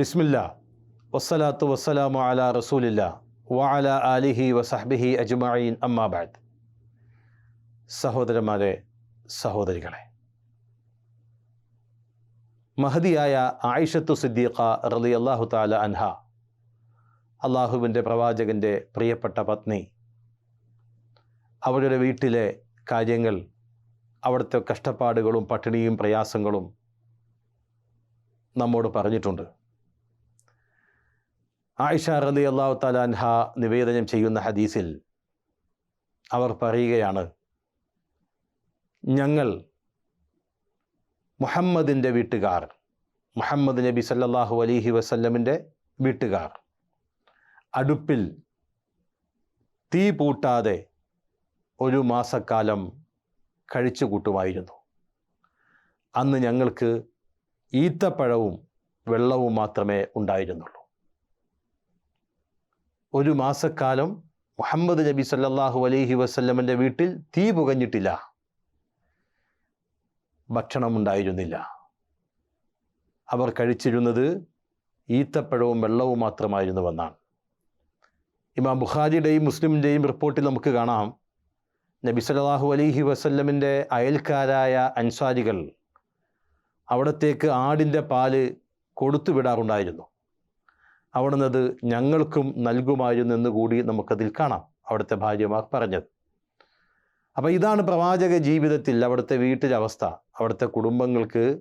ബിസ്മില്ല. വസ്സലാത്തു വസ്സലാമു അല റസൂലില്ല. വഅല ആലിഹി വസഹ്ബിഹി അജ്മഈൻ. അമ്മാബാദ് സഹോദരന്മാരെ സഹോദരികളെ. മഹദിയായ ആയിഷത്തു സിദ്ദീഖ റലി അള്ളാഹു താല അൻഹ അള്ളാഹുവിന്റെ പ്രവാചകന്റെ പ്രിയപ്പെട്ട പത്നി അവരുടെ വീട്ടിലെ കാര്യങ്ങൾ അവിടുത്തെ കഷ്ടപ്പാടുകളും പട്ടിണിയും പ്രയാസങ്ങളും നമ്മോട് പറഞ്ഞിട്ടുണ്ട്. ആയിഷ റലി അള്ളാഹു തലാൻഹ നിവേദനം ചെയ്യുന്ന ഹദീസിൽ അവർ പറയുകയാണ് ഞങ്ങൾ മുഹമ്മദിന്റെ വീട്ടുകാർ മുഹമ്മദ് നബി സല്ലാഹു അലൈഹി വസല്ലമിന്റെ വീട്ടുകാർ അടുപ്പിൽ തീ പൂട്ടാതെ ഒരു മാസക്കാലം കഴിച്ചു കൂട്ടുമായിരുന്നു. അന്ന് ഞങ്ങൾക്ക് ഈത്തപ്പഴവും വെള്ളവും മാത്രമേ ഉണ്ടായിരുന്നുള്ളൂ. ഒരു മാസക്കാലം മുഹമ്മദ് നബി സല്ലാഹു അലൈഹി വസല്ലമന്റെ വീട്ടിൽ തീ പുകഞ്ഞിട്ടില്ല. ഭക്ഷണം ഉണ്ടായിരുന്നില്ല അവർ കഴിച്ചിരുന്നത് ഈത്തപ്പഴവും വെള്ളവും മാത്രമായിരുന്നു മാത്രമായിരുന്നുവെന്നാണ് ഇമാം ബുഖാരിയുടെയും മുസ്ലിമിന്റെയും റിപ്പോർട്ടിൽ നമുക്ക് കാണാം. നബി സല്ലല്ലാഹു അലൈഹി വസല്ലമിന്റെ അയൽക്കാരായ അൻസാരികൾ അവിടത്തേക്ക് ആടിന്റെ പാൽ കൊടുത്തു വിടാറുണ്ടായിരുന്നു അവിടുന്ന് അത് ഞങ്ങൾക്കും നൽകുമായിരുന്നു കൂടി നമുക്കതിൽ കാണാം. അവിടുത്തെ ഭാര്യമാർ പറഞ്ഞത്. അപ്പോൾ ഇതാണ് പ്രവാചക ജീവിതത്തിൽ അവിടുത്തെ വീട്ടിലെ അവസ്ഥ. അവിടുത്തെ കുടുംബങ്ങൾക്ക്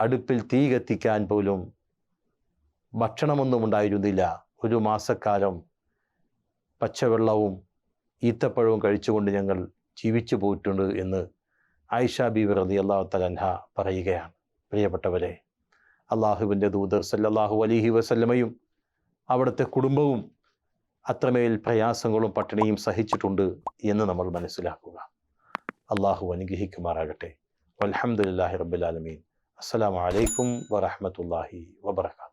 അടുപ്പിൽ തീ കത്തിക്കാൻ പോലും ഭക്ഷണമൊന്നും ഉണ്ടായിരുന്നില്ല ഒരു മാസക്കാലം പച്ചവെള്ളവും ഈത്തപ്പഴവും കഴിച്ചുകൊണ്ട് ഞങ്ങൾ ജീവിച്ചു പോയിട്ടുണ്ട് എന്ന് ആയിഷ ബി റതി അള്ളാഹു തലൻഹ പറയുകയാണ്. പ്രിയപ്പെട്ടവരെ അള്ളാഹുവിന്റെ ദൂതർ സല്ലാഹു അലൈഹി വസല്ലമയും അവിടുത്തെ കുടുംബവും അത്രമേൽ പ്രയാസങ്ങളും പട്ടിണിയും സഹിച്ചിട്ടുണ്ട് എന്ന് നമ്മൾ മനസ്സിലാക്കുക. അള്ളാഹു അനുഗ്രഹിക്കുമാറാകട്ടെ. അലഹമുല്ലാഹി റബ്ബുലാലമീൻ അസ്സാം വലൈക്കും വറഹമത്തല്ലാഹി വബർക്കാത്തു